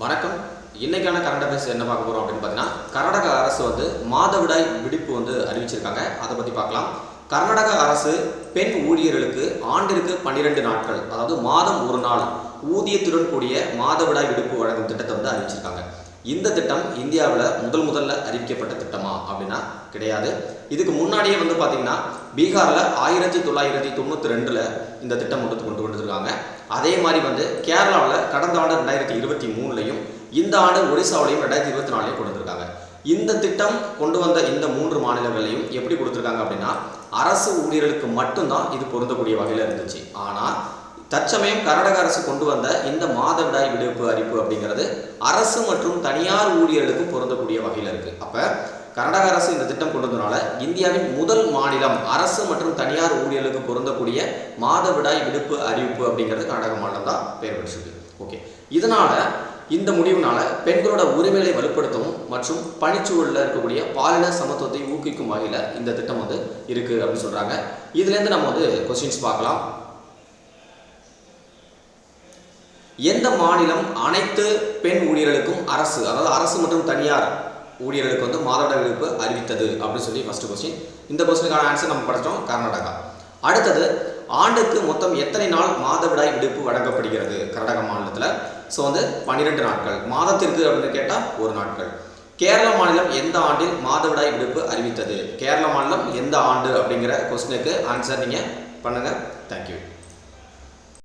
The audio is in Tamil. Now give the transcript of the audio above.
வணக்கம். இன்னைக்கான கரண்ட் அஃபேர்ஸ் என்ன பார்க்க போறோம் அப்படின்னு பார்த்தீங்கன்னா கர்நாடக அரசு வந்து மாதவிடாய் விடுப்பு வந்து அறிவிச்சிருக்காங்க. அதை பற்றி பார்க்கலாம். கர்நாடக அரசு பெண் ஊழியர்களுக்கு ஆண்டிற்கு பன்னிரெண்டு நாட்கள் அதாவது மாதம் ஒரு நாள் ஊதியத்துடன் கூடிய மாதவிடாய் விடுப்பு வழங்கும் திட்டத்தை வந்து அறிவிச்சிருக்காங்க. இந்த திட்டம் இந்தியாவில் முதல் முதல்ல அறிவிக்கப்பட்ட திட்டமா அப்படின்னா கிடையாது. இதுக்கு முன்னாடியே வந்து பார்த்தீங்கன்னா பீகாரில் ஆயிரத்தி தொள்ளாயிரத்தி தொண்ணூற்றி ரெண்டில் இந்த திட்டம் மட்டும் கொண்டு வந்துருக்காங்க. அதே மாதிரி வந்து கேரளாவில் கடந்த ஆண்டு ரெண்டாயிரத்தி இருபத்தி மூணுலையும் இந்த ஆண்டு ஒடிசாவிலையும் ரெண்டாயிரத்தி இருபத்தி நாலுலையும் கொடுத்துருக்காங்க இந்த திட்டம் கொண்டு வந்த இந்த மூன்று மாநிலங்களையும் எப்படி கொடுத்துருக்காங்க அப்படின்னா அரசு ஊழியர்களுக்கு மட்டும்தான் இது பொருந்தக்கூடிய வகையில் இருந்துச்சு. ஆனால் தற்சமயம் கர்நாடக அரசு கொண்டு வந்த இந்த மாதவிடாய் விடுப்பு அறிவிப்பு அப்படிங்கிறது அரசு மற்றும் தனியார் ஊழியர்களுக்கும் பொருந்தக்கூடிய வகையில் இருக்கு. அப்ப கர்நாடக அரசு இந்த திட்டம் கொண்டு வந்தனால இந்தியாவின் முதல் மாநிலம் அரசு மற்றும் தனியார் ஊழியர்களுக்கு பொருந்தக்கூடிய மாதவிடாய் விடுப்பு அறிவிப்பு அப்படிங்கிறது கர்நாடக மாநிலம் தான் பெயர் பெற்றிருக்கு. ஓகே. இதனால இந்த முடிவுனால பெண்களோட உரிமைகளை வலுப்படுத்தவும் மற்றும் பணிச்சூழலில் இருக்கக்கூடிய பாலின சமத்துவத்தை ஊக்குவிக்கும் வகையில் இந்த திட்டம் வந்து இருக்கு அப்படின்னு சொல்றாங்க. இதுலேருந்து நம்ம வந்து கொஸ்டின்ஸ் பார்க்கலாம். எந்த மாநிலம் அனைத்து பெண் ஊழியர்களுக்கும் அரசு அதாவது அரசு மற்றும் தனியார் ஊழியர்களுக்கு வந்து மாதவிட விடுப்பு அறிவித்தது அப்படின்னு சொல்லி ஃபர்ஸ்ட் கொஸ்டின் இந்த கொஸ்டினுக்கான ஆன்சர் நம்ம படித்தோம் கர்நாடகா. அடுத்தது ஆண்டுக்கு மொத்தம் எத்தனை நாள் மாதவிடாய் விடுப்பு வழங்கப்படுகிறது? கர்நாடக மாநிலத்தில். ஸோ வந்து பன்னிரெண்டு நாட்கள். மாதத்திற்கு அப்படின்னு கேட்டால் ஒரு நாட்கள். கேரள மாநிலம் எந்த ஆண்டில் மாதவிடாய் விடுப்பு அறிவித்தது? கேரள மாநிலம் எந்த ஆண்டு அப்படிங்கிற கொஸ்டினுக்கு ஆன்சர் நீங்கள் பண்ணுங்கள் தேங்க்யூ